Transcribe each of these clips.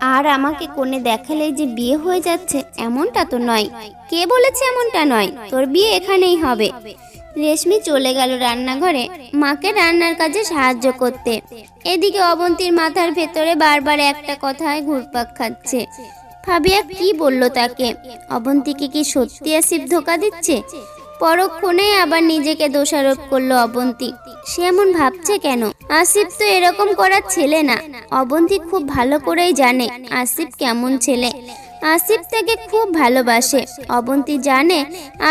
আর আমাকে কোণে দেখালেই যে বিয়ে হয়ে যাচ্ছে, এমনটা তো নয়। কে বলেছে এমনটা নয়? তোর বিয়ে এখানেই হবে। রেশমি চলে গেল রান্নাঘরে। মাকে রান্নার কাজে সাহায্য করতে। এদিকে অবন্তীর মাথার ভেতরে বারবার একটা কথায় ঘুরপাক খাচ্ছে। ভাবিয়া কি বলল তাকে? অবন্তীকে কি সত্যি আসিফ ধোকা দিচ্ছে? পরক্ষণে আবার নিজেকে দোষারোপ করল অবন্তী। সে এমন ভাবছে কেন? আসিফ তো এরকম করার ছেলে না। অবন্তী খুব ভালো করেই জানে আসিফ কেমন ছেলে। আসিফ তাকে খুব ভালোবাসে। অবন্তী জানে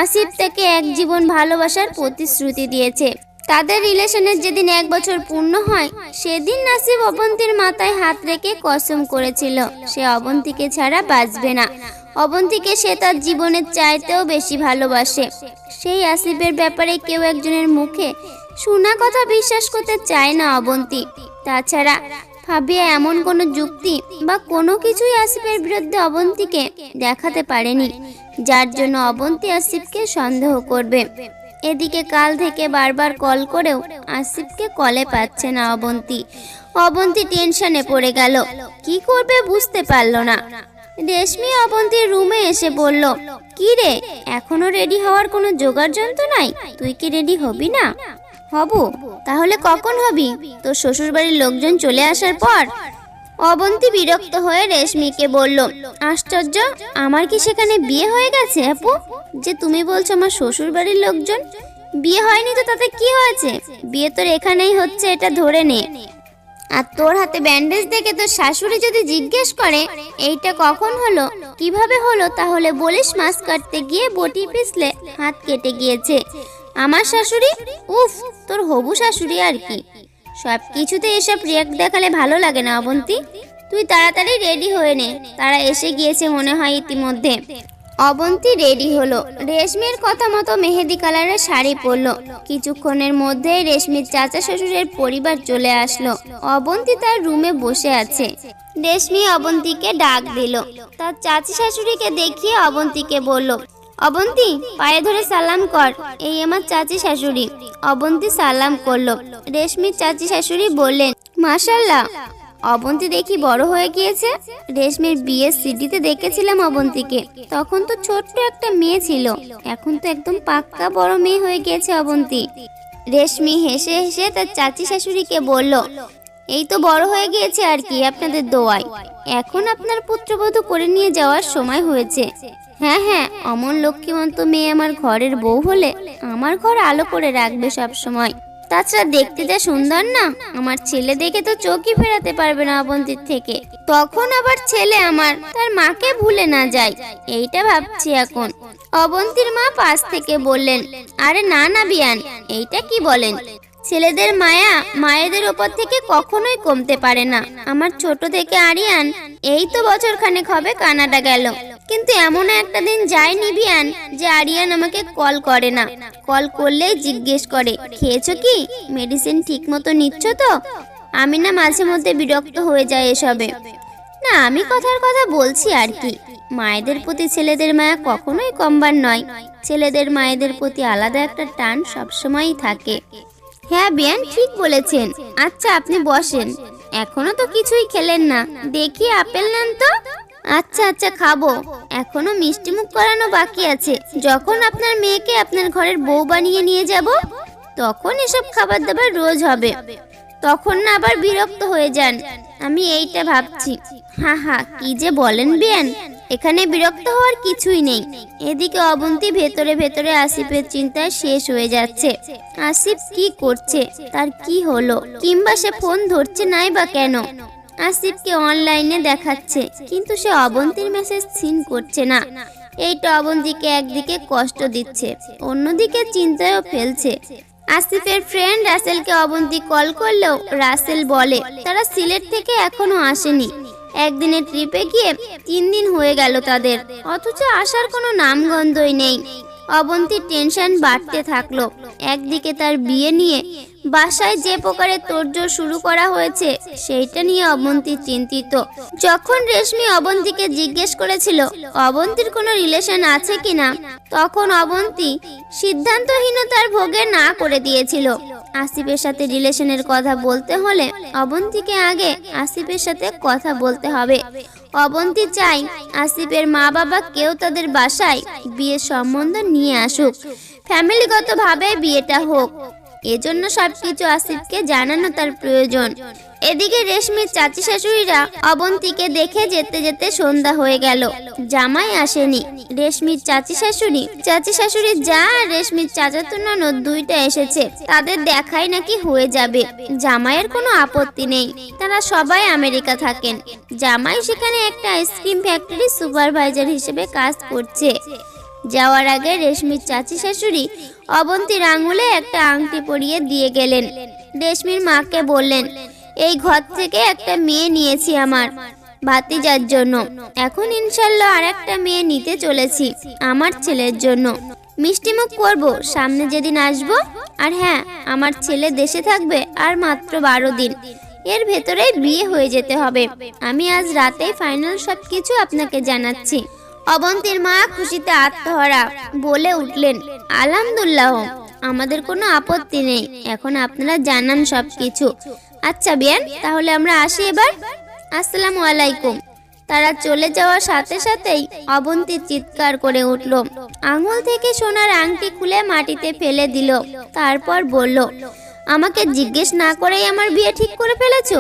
আসিফ তাকে এক জীবন ভালোবাসার প্রতিশ্রুতি দিয়েছে। তাদের রিলেশনের যেদিন এক বছর পূর্ণ হয়, সেদিন নাসিব অবন্তীর মাথায় হাত রেখে কসম করেছিল। সে অবন্তীকে ছাড়া বাঁচবে না। অবন্তীকে সে তার জীবনের চাইতেও বেশি ভালোবাসে। সেই আসিফের ব্যাপারে কেউ একজনের মুখে শোনা কথা বিশ্বাস করতে চায় না অবন্তী। তাছাড়া ভাবিয়া এমন কোনো যুক্তি বা কোনো কিছুই আসিফের বিরুদ্ধে অবন্তীকে দেখাতে পারেনি, যার জন্য অবন্তী আসিফকে সন্দেহ করবে। এদিকে কাল থেকে বারবার কল করেও আসিফকে কলে পাচ্ছে না অবন্তী। অবন্তী টেনশনে পড়ে গেল, কি করবে বুঝতে পারল না। রেশমি অবন্তীর রুমে এসে বলল, কি রে, এখনও রেডি হওয়ার কোনো জোগাড় যন্ত্র নাই? তুই কি রেডি হবি না? হব, তাহলে কখন হবি? তোর শ্বশুর বাড়ির লোকজন চলে আসার পর? অবন্তী বিরক্ত হয়ে রেশমিকে বলল, আশ্চর্য, আমার কি সেখানে বিয়ে হয়ে গেছে, আপু? যে তুমি বলছো আমার শ্বশুর বাড়ির লোকজন? বিয়ে হয়নি তো তাতে কি হয়েছে? বিয়ে তোর এখানেই হচ্ছে, এটা ধরে নে। আর তোর হাতে ব্যান্ডেজ দেখে তোর শাশুড়ি যদি জিজ্ঞেস করে, এইটা কখন হলো? কীভাবে হলো? তাহলে বলিস মাছ কাটতে গিয়ে বটি পিছলে হাত কেটে গিয়েছে। আমার শাশুড়ি? উফ, তোর হবু শাশুড়ি আর কি। সব কিছুতে এসব রিয়াক্ট দেখালে ভালো লাগে না, অবন্তী। তুই তাড়াতাড়ি রেডি হয়ে নে। তারা এসে গিয়েছে মনে হয় ইতিমধ্যে। অবন্তী রেডি হলো। রেশমির কথা মতো মেহেদি কালারের শাড়ি পরলো। কিছুক্ষণের মধ্যেই রেশমির চাচা শ্বশুরের পরিবার চলে আসলো। অবন্তী তার রুমে বসে আছে। রেশমি অবন্তীকে ডাক দিল। তার চাচি শাশুড়িকে দেখিয়ে অবন্তীকে বলল, অবন্তী, পায়ে ধরে সালাম কর। এই আমার চাচি শাশুড়ি। অবন্তী সালাম করল। রেশমির চাচি শাশুড়ি বললেন মাশাল্লাহ অবন্তী দেখি বড় হয়ে গিয়েছে। রেশমির বিয়ের সিডিতে দেখেছিলাম অবন্তীকে। তখন তো ছোট্ট একটা মেয়ে ছিল। এখন তো একদম পাক্কা বড় মেয়ে হয়ে গিয়েছে অবন্তী। রেশমি হেসে হেসে তার চাচি শাশুড়িকে বলল, এই তো বড় হয়ে গিয়েছে আর কি, আপনাদের দোয়ায় এখন আপনার পুত্রবধূ করে নিয়ে যাওয়ার সময় হয়েছে। হ্যাঁ হ্যাঁ অমন লক্ষ্মীমন্ত মেয়ে আমার ঘরের বউ হলে আমার ঘর আলো করে রাখবে সব সময় তাছাড়া দেখতে যা সুন্দর না, আমার ছেলে দেখে তো চোখই ফেরাতে পারবে না অবন্তীর থেকে। তখন আবার ছেলে আমার, তার মাকে ভুলে না যায়, এইটা ভাবছি এখন। অবন্তীর মা পাশ থেকে বললেন, আরে না না বিয়ান, এইটা কি বলেন? ছেলেদের মায়া মায়েদের ওপর থেকে কখনোই কমতে পারে না। আমার ছোট থেকে আরিয়ান, এই তো বছর খানেক হবে কানাডা গেল। কিন্তু এমন একটা দিন যায়নি বিয়ান যে আরিয়ান আমাকে কল করে না। কল করলেই জিজ্ঞেস করে, খেয়েছো কি? মেডিসিন ঠিক মতো নিচ্ছ তো? আমি না মাঝে মধ্যে বিরক্ত হয়ে যায় এসবে। না, আমি কথার কথা বলছি আর কি। মায়েদের প্রতি ছেলেদের মায়া কখনোই কমবার নয়। ছেলেদের মায়েদের প্রতি আলাদা একটা টান সবসময়ই থাকে। হ্যাঁ বিয়ান, ঠিক বলেছেন। আচ্ছা আপনি বসেন। এখনও তো কিছুই খেলেন না। দেখি আপেল নেন তো? আচ্ছা আচ্ছা খাব। এখনও মিষ্টি মুখ করানো বাকি আছে। যখন আপনার মেয়েকে আপনার ঘরের বউ বানিয়ে নিয়ে যাব, তখন এসব খাবার দাবার রোজ হবে। তখন না আবার বিরক্ত হয়ে যান। আমি এইটা ভাবছি। হা হা, কি যে বলেন বিয়ান। এখানে বিরক্ত হওয়ার কিছুই নেই। এদিকে অবন্তী ভেতরে ভেতরে আসিফের চিন্তায় শেষ হয়ে যাচ্ছে। আসিফ কি করছে? তার কি হলো? কিংবা সে ফোন ধরছে নাই বা কেন? আসিফকে অনলাইনে দেখাচ্ছে, কিন্তু সে অবন্তীর মেসেজ সিন করছে না। এইটা অবন্তীকে একদিকে কষ্ট দিচ্ছে, অন্যদিকে চিন্তায়ও ফেলছে। আসিফের ফ্রেন্ড রাসেলকে অবন্তী কল করলেও রাসেল বলে, তারা সিলেট থেকে এখনও আসেনি। একদিনের ট্রিপে গিয়ে তিন দিন হয়ে গেল তাদের, অথচ আসার কোনো নামগন্ধই নেই। অবন্তীর টেনশন বাড়তে থাকল। একদিকে তার বিয়ে নিয়ে বাসায় যে প্রকারে তোড়জোড় শুরু করা হয়েছে, সেইটা নিয়ে অবন্তি চিন্তিত। যখন রেশমি অবন্তীকে জিজ্ঞেস করেছিল, অবন্তীর কোনো রিলেশন আছে কিনা? তখন অবন্তী সিদ্ধান্তহীনতার ভোগে না করে দিয়েছিল। আসিফের সাথে রিলেশনের কথা বলতে হলে অবন্তীকে আগে আসিফের সাথে কথা বলতে হবে। অবন্তী চাই আসিফের মা বাবা কেউ তাদের বাসায় বিয়ের সম্বন্ধ নিয়ে আসুক। ফ্যামিলিগতভাবে বিয়েটা হোক। এজন্য সবকিছু আসিফকে জানানো তার প্রয়োজন। এদিকে রেশমির চাচি শাশুড়িরা অবন্তীকে দেখে যেতে যেতে সন্ধ্যা হয়ে গেল। জামাই আসেনি। রেশমির চাচি শাশুড়ি চাচি শাশুড়ি যা রেশমির চাচাতো ননদ দুইটা এসেছে। তাদের দেখাই নাকি হয়ে যাবে। জামাইয়ের কোনো আপত্তি নেই। তারা সবাই আমেরিকা থাকেন। জামাই সেখানে একটা আইসক্রিম ফ্যাক্টরি সুপারভাইজার হিসেবে কাজ করছে। যাওয়ার আগে রেশমির চাচি শাশুড়ি অবন্তীর আঙুলে একটা আংটি পরিয়ে দিয়ে গেলেন। রেশমির মাকে বললেন, এই ঘর থেকে একটা মেয়ে নিয়েছি আমার ভাতিজার জন্য। এখন ইনশাল্লাহ আর একটা মেয়ে নিতে চলেছি আমার ছেলের জন্য। মিষ্টিমুখ করব, সামনে যেদিন আসব। আর হ্যাঁ আমার ছেলে দেশে থাকবে আর মাত্র বারো দিন। এর ভেতরেই বিয়ে হয়ে যেতে হবে। আমি আজ রাতেই ফাইনাল সব কিছু আপনাকে জানাচ্ছি। অবন্তীর মা খুশিতে আত্মহারা বলে উঠলেন, আলহামদুল্লাহ, আমাদের কোনো আপত্তি নেই। এখন আপনারা জানান সব কিছু আচ্ছা বিয়ান, তাহলে আমরা আসি এবার? আসসালামু আলাইকুম। তারা চলে যাওয়ার সাথে সাথেই অবন্তী চিৎকার করে উঠল, আঙুল থেকে সোনার আংটি খুলে মাটিতে ফেলে দিল, তারপর বলল, আমাকে জিজ্ঞেস না করেই আমার বিয়ে ঠিক করে ফেলেছো?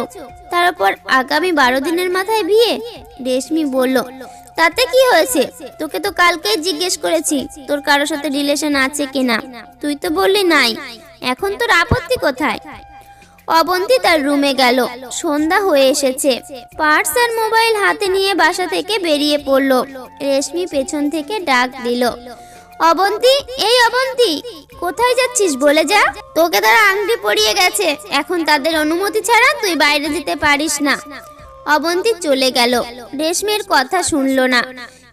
তারপর আগামী বারো দিনের মাথায় বিয়ে? রেশমি বলল তাতে কি হয়েছে? তোকে তো কালকেই জিজ্ঞেস করেছি, তোর কারোর সাথে রিলেশন আছে কিনা? তুই তো বললি নাই। এখন তোর আপত্তি কোথায়? অবন্তী তার রুমে গেল। সন্ধ্যা হয়ে এসেছে। পার্স আর মোবাইল হাতে নিয়ে বাসা থেকে বেরিয়ে পড়ল। রেশমি পেছন থেকে ডাক দিল, অবন্তী, এই অবন্তী, কোথায় যাচ্ছিস বলে যা? তোকে তারা আংটি পরিয়ে গেছে। এখন তাদের অনুমতি ছাড়া তুই বাইরে যেতে পারিস না। অবন্তী চলে গেল। রেশমির কথা শুনল না।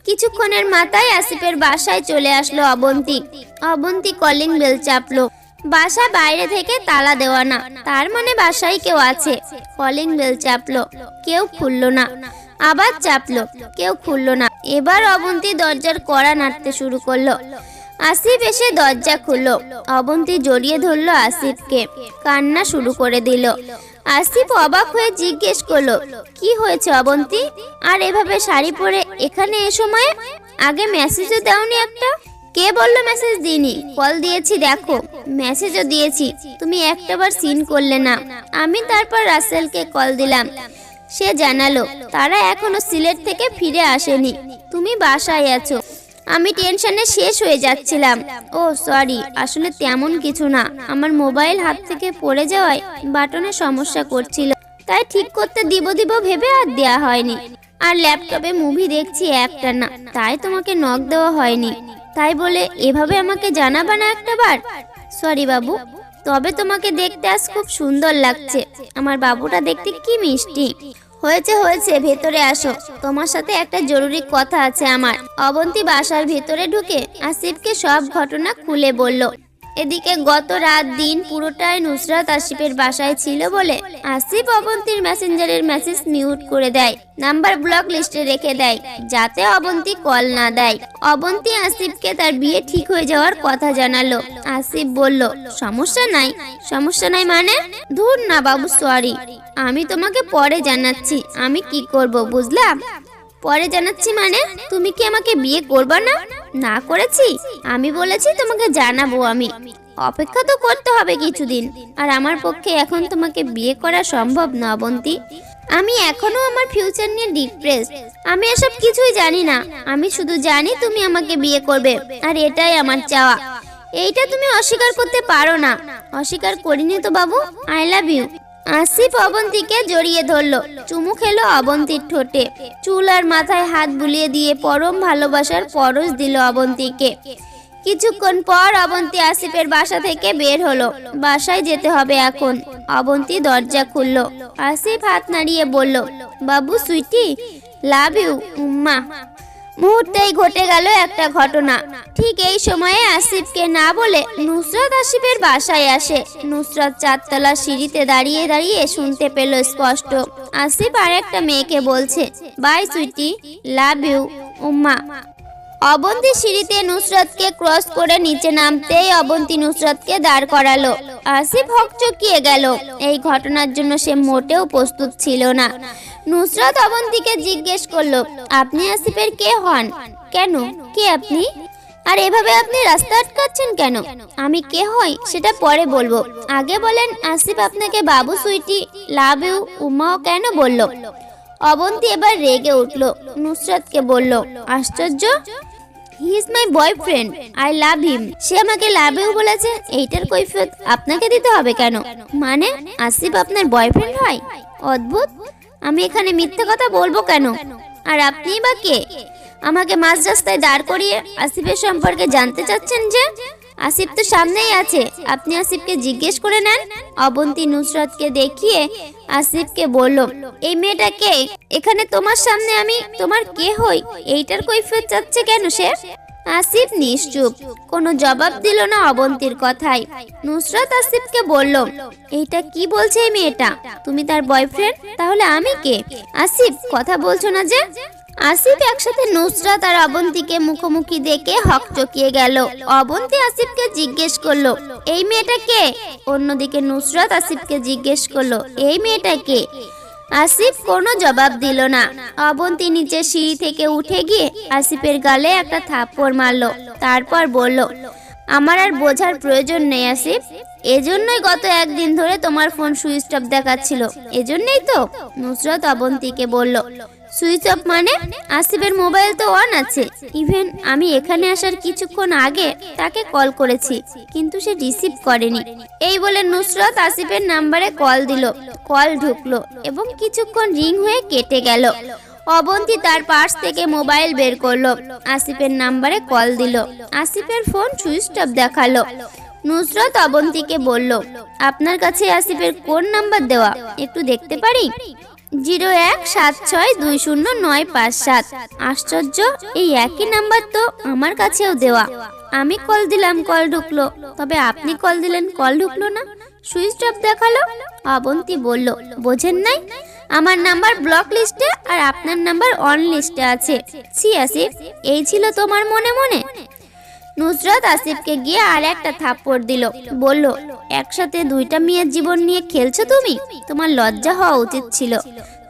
কিছুক্ষণের মাথায় আসিফের বাসায় চলে আসলো অবন্তী। অবন্তী কলিং বেল চাপলো। বাসা বাইরে থেকে তালা দেওয়া না তার মানে বাসায় কেউ আছে। কলিং বেল চাপলো। কেউ খুললো না। আবার চাপলো। কেউ খুললো না। এবার অবন্তী দরজার কড়া নাড়তে শুরু করল। আসিফ এসে দরজা খুললো। অবন্তী জড়িয়ে ধরলো আসিফকে। কান্না শুরু করে দিল। আসিফ অবাক হয়ে জিজ্ঞেস করল, কি হয়েছে অবন্তি? আর এভাবে শাড়ি পরে এখানে এ সময়ে আগে মেসেজও দাওনি একটা। কে বলল মেসেজ দিইনি? কল দিয়েছি, দেখো। মেসেজও দিয়েছি। তুমি একটাবার সিন করলে না। আমি তারপর রাসেলকে কল দিলাম। সে জানালো, তারা এখনও সিলেট থেকে ফিরে আসেনি। তুমি বাসায় আছো। আমি টেনশনে শেষ হয়ে যাচ্ছিলাম। ও সরি আসলে তেমন কিছু না। আমার মোবাইল হাত থেকে পড়ে যাওয়ায় বাটনে সমস্যা করছিল। তাই ঠিক করতে দিব দিব ভেবে আর দেয়া হয়নি। আর ল্যাপটপে মুভি দেখছি একটা না, তাই তোমাকে নক দেওয়া হয়নি। তাই বলে, এভাবে আমাকে জানাবা না একটা বার? সরি বাবু। তবে তোমাকে দেখতে আজ খুব সুন্দর লাগছে। আমার বাবুটা দেখতে কি মিষ্টি। হয়েছে হয়েছে, ভেতরে আসো। তোমার সাথে একটা জরুরি কথা আছে আমার। অবন্তী বাসার ভেতরে ঢুকে আসিফকে সব ঘটনা খুলে বলল। এদিকে গত রাত দিন পুরোটাই নুসরাত আসিফের বাসায় ছিল বলে আসিফ অবন্তীর মেসেঞ্জারের মেসেজ মিউট করে দেয়, নাম্বার ব্লক লিস্টে রেখে দেয়, যাতে অবন্তী কল না দেয়। অবন্তী আসিফকে তার বিয়ে ঠিক হয়ে যাওয়ার কথা জানালো। আসিফ বলল, সমস্যা নাই সমস্যা নাই মানে? ধুর না বাবু সরি আমি তোমাকে পরে জানাচ্ছি। আমি কি করব বুঝলাম পরে জানাচ্ছি মানে? তুমি কি আমাকে বিয়ে করবা না? না করেছি। আমি বলেছি তোমাকে জানাব আমি। অপেক্ষা তো করতে হবে কিছুদিন। আর আমার পক্ষে এখন তোমাকে বিয়ে করা সম্ভব না অবন্তী আমি এখনও আমার ফিউচার নিয়ে ডিপ্রেস আমি এসব কিছুই জানি না। আমি শুধু জানি তুমি আমাকে বিয়ে করবে। আর এটাই আমার চাওয়া। এইটা তুমি অস্বীকার করতে পারো না। অস্বীকার করিনি তো বাবু। আই লাভ ইউ আসিফ অবন্তীকে জড়িয়ে ধরলো। চুমু খেলো অবন্তীর ঠোঁটে। চুল আর মাথায় হাত বুলিয়ে দিয়ে পরম ভালোবাসার পরশ দিল অবন্তীকে। কিছুক্ষণ পর অবন্তী আসিফের বাসা থেকে বের হলো। বাসায় যেতে হবে এখন। অবন্তী দরজা খুললো। আসিফ হাত নাড়িয়ে বলল, বাবু, সুইটি লাভ ইউ উম্মা। মুহূর্তেই ঘটে গেল একটা ঘটনা। ঠিক এই সময়ে আসিফকে না বলে নুসরাত আসিফের বাসায় আসে। নুসরাত চারতলা সিঁড়িতে দাঁড়িয়ে দাঁড়িয়ে শুনতে পেল স্পষ্ট। আসিফ আর একটা মেয়েকে বলছে, বাই সুইটি, লাভ ইউ, উম্মা। অবন্তী সিঁড়িতে নুসরাতকে ক্রস করে নিচে নামতেই অবন্তী নুসরাতকে দাঁড় করালো। আসিফ হকচকিয়ে গেল। এই ঘটনার জন্য সে মোটেও প্রস্তুত ছিল না। নুসরাত অবন্তীকে জিজ্ঞেস করল, আপনি আসিফের কে হন? কেন? কে আপনি? আর এভাবে আপনি রাস্তা আটকাচ্ছেন কেন? আমি কে হই সেটা পরে বলব। আগে বলেন, আসিফ আপনাকে বাবু সুইটি লাভ ইউ উমাও কেন বলল? অবন্তী এবার রেগে উঠল, নুসরাতকে বলল, আশ্চর্য he is my boyfriend I love him সে আমাকে লাভ ইউ বলেছে, এইটার কৈফিয়ত আপনাকে দিতে হবে কেন? মানে আসিফ আপনার বয়ফ্রেন্ড হয়? অদ্ভুত আমি এখানে মিথ্যে কথা বলব কেন? আর আপনিই বা কে? আমাকে মাঝ রাস্তায় দাঁড় করিয়ে আসিফের সম্পর্কে জানতে চাচ্ছেন যে, আসিফ তো সামনেই আছে। আপনি আসিফকে জিজ্ঞেস করে নেন। অবন্তী নুসরাতকে দেখিয়ে আসিফকে বলল, এই মেয়েটা কে? এখানে তোমার সামনে আমি, তোমার কে হই? এইটার কৈফিয়ত চাচ্ছে কেন সে? আসিফ নিশ্চুপ। কোনো জবাব দিল না অবন্তীর কথায়। নুসরাত আসিফকে বলল, এইটা কি বলছে এই মেয়েটা? তুমি তার বয়ফ্রেন্ড তাহলে আমি কে? আসিফ, কথা বলছো না যে? আসিফ একসাথে নুসরাত আর অবন্তীকে মুখোমুখি দেখে হক চকিয়ে গেল। অবন্তী আসিফকে জিজ্ঞেস করল, এই মেয়েটা কে? অন্যদিকে নুসরাত আসিফকে জিজ্ঞেস করল, এই মেয়েটা কে? আসিফ কোনো জবাব দিল না। অবন্তী নিচে সিঁড়ি থেকে উঠে গিয়ে আসিফের গালে একটা থাপ্পড় মারলো। তারপর বলল, আমার আর বোঝার প্রয়োজন নেই আসিফ। এজন্যই গত একদিন ধরে তোমার ফোন সুইচ অফ দেখাচ্ছিল। এজন্যই তো। নুসরত অবন্তীকে বলল সুইচ অফ মানে আসিফের মোবাইল তো অন আছে। ইভেন আমি এখানে আসার কিছুক্ষণ আগে তাকে কল করেছি, কিন্তু সে রিসিভ করেনি। এই বলে নুসরত আসিফের নাম্বারে কল দিল কল ঢুকলো এবং কিছুক্ষণ রিং হয়ে কেটে গেল। অবন্তী তার পার্স থেকে মোবাইল বের করল আসিফের নাম্বারে কল দিল। আসিফের ফোন সুইচ অফ দেখাল। নুসরত অবন্তীকে বলল, আপনার কাছে আসিফের কোন নাম্বার দেওয়া, একটু দেখতে পারি? জিরো এক সাত ছয় দুই শূন্য নয় পাঁচ সাত। আশ্চর্য, এই একই নাম্বার তো আমার কাছেও দেওয়া। আমি কল দিলাম, কল ঢুকলো। তবে আপনি কল দিলেন, কল ঢুকলো না। সুইচ অফ দেখাল, অবন্তী বলল, বোঝেন নাই? আমার নাম্বার ব্লক লিস্টে আর আপনার নাম্বার অন লিস্টে আছে। সি আসিফ, এই ছিল তোমার মনে মনে? নুসরাত আসিফকে গিয়ে আর একটা থাপ্পড় দিল। বলল, একসাথে দুইটা মেয়ের জীবন নিয়ে খেলছো তুমি? তোমার লজ্জা হওয়া উচিত ছিল।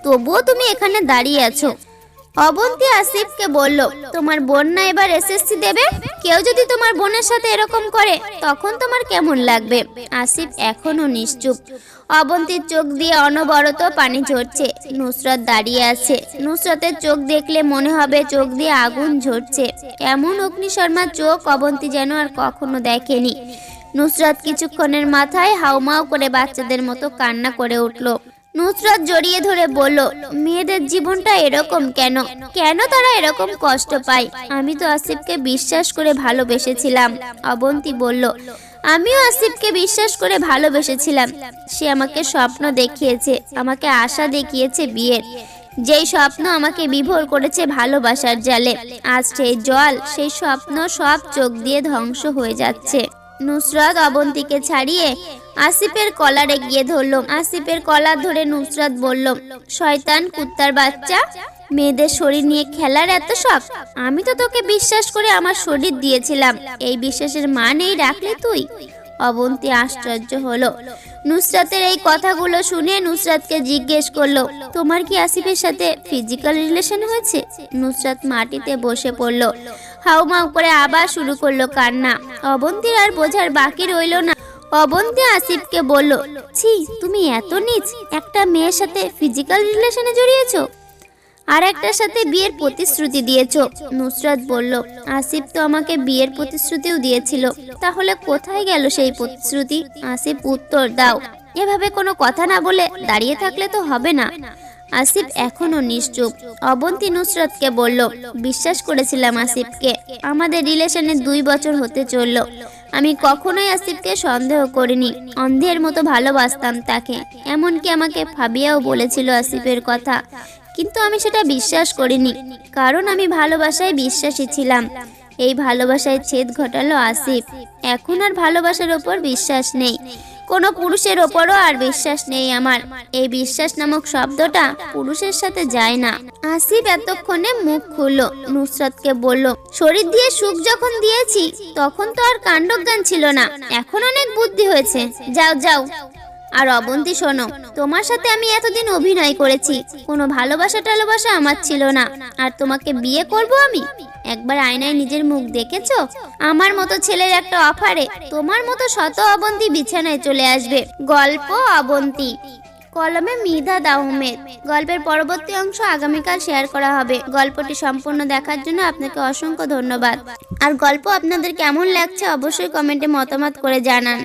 তবুও তুমি এখানে দাঁড়িয়ে আছো। অবন্তী আসিফকে বলল, তোমার বোন না এবার এসএসসি দেবে? কেউ যদি তোমার বোনের সাথে এরকম করে, তখন তোমার কেমন লাগবে? আসিফ এখনও নিশ্চুপ। অবন্তীর চোখ দিয়ে অনবরত পানি ঝরছে। নুসরাত দাঁড়িয়ে আছে। নুসরাতের চোখ দেখলে মনে হবে চোখ দিয়ে আগুন ঝরছে। এমন অগ্নিশর্মার চোখ অবন্তী যেন আর কখনো দেখেনি। নুসরাত কিছুক্ষণের মাথায় হাউমাউ করে বাচ্চাদের মতো কান্না করে উঠল। নুসরাত জড়িয়ে ধরে বলল, মেয়েদের জীবনটা এরকম কেন? কেন তারা এরকম কষ্ট পায়? আমি তো আসিফকে বিশ্বাস করে ভালোবেসেছিলাম, অবন্তী বলল। আমিও আসিফকে বিশ্বাস করে ভালোবেসেছিলাম। সে আমাকে স্বপ্ন দেখিয়েছে, আমাকে আশা দেখিয়েছে বিয়ের। যেই স্বপ্ন আমাকে বিভোর করেছে ভালোবাসার জালে, আজ সেই জল, সেই স্বপ্ন সব চোখ দিয়ে ধ্বংস হয়ে যাচ্ছে। নুসরাত অবন্তীকে ছাড়িয়ে আসিফের কলারে গিয়ে ধরল। আসিফের কলার ধরে নুসরাত বলল, শয়তান, কুত্তার বাচ্চা, মেয়েদের শরীর নিয়ে খেলার এত শখ। আমি তো তোকে বিশ্বাস করে আমার শরীর দিয়েছিলাম। এই বিশ্বাসের মানেই রাখলি তুই? অবন্তী আশ্চর্য হলো। নুসরাতের এই কথাগুলো শুনে নুসরাতকে জিজ্ঞেস করল, তোমার কি আসিফের সাথে ফিজিক্যাল রিলেশন হয়েছে? নুসরাত মাটিতে বসে পড়ল হাউমাউ করে আবার শুরু করল কান্না। অবন্তীর আর বোঝার বাকি রইল না। অবন্তী আসিফকে বলল, ছি, তুমি এত নিচ, একটা মেয়ের সাথে ফিজিক্যাল রিলেশনে জড়িয়েছো? আর একটার সাথে বিয়ের প্রতিশ্রুতি দিয়েছ? নুসরাত বলল, আসিফ তো আমাকে বিয়ের প্রতিশ্রুতিও দিয়েছিল। তাহলে কোথায় গেল সেই প্রতিশ্রুতি? আসিফ উত্তর, দাও। এভাবে কোনো কথা না বলে দাঁড়িয়ে থাকলে তো হবে না। আসিফ এখনও নিশ্চুপ। অবন্তী নুসরতকে বলল, বিশ্বাস করেছিলাম আসিফকে। আমাদের রিলেশনে দুই বছর হতে চলল। আমি কখনোই আসিফকে সন্দেহ করিনি। অন্ধের মতো ভালোবাসতাম তাকে। এমনকি আমাকে ফাবিয়াও বলেছিল আসিফের কথা। কিন্তু আমি সেটা বিশ্বাস করিনি। কারণ আমি ভালোবাসায় বিশ্বাসী ছিলাম। এই ভালোবাসায় ছেদ ঘটালো আসিফ। এখন আর ভালোবাসার ওপর বিশ্বাস নেই। কোনো পুরুষের ওপরও আর বিশ্বাস নেই আমার। এই বিশ্বাস নামক শব্দটা পুরুষের সাথে যায় না। আসিফ এতক্ষণে মুখ খুললো, নুসরাতকে বলল, শরীর দিয়ে সুখ যখন দিয়েছি, তখন তো আর কাণ্ডজ্ঞান ছিল না। এখন অনেক বুদ্ধি হয়েছে। যাও যাও। আর অবন্তি, শোনো, তোমার সাথে আমি এতদিন অভিনয় করেছি। কোনো ভালোবাসা টালোবাসা আমার ছিল না। আর তোমাকে বিয়ে করব আমি? একবার আয়নায় নিজের মুখ দেখেছ? আমার মতো ছেলের একটা অফারে তোমার মতো শত অবন্তি বিছানায় চলে আসবে। গল্প অবন্তি। কলমে মিধাদ আহমেদ গল্পের পরবর্তী অংশ আগামীকাল শেয়ার করা হবে। গল্পটি সম্পূর্ণ দেখার জন্য আপনাকে অসংখ্য ধন্যবাদ। আর গল্প আপনাদের কেমন লাগছে অবশ্যই কমেন্টে মতামত করে জানান।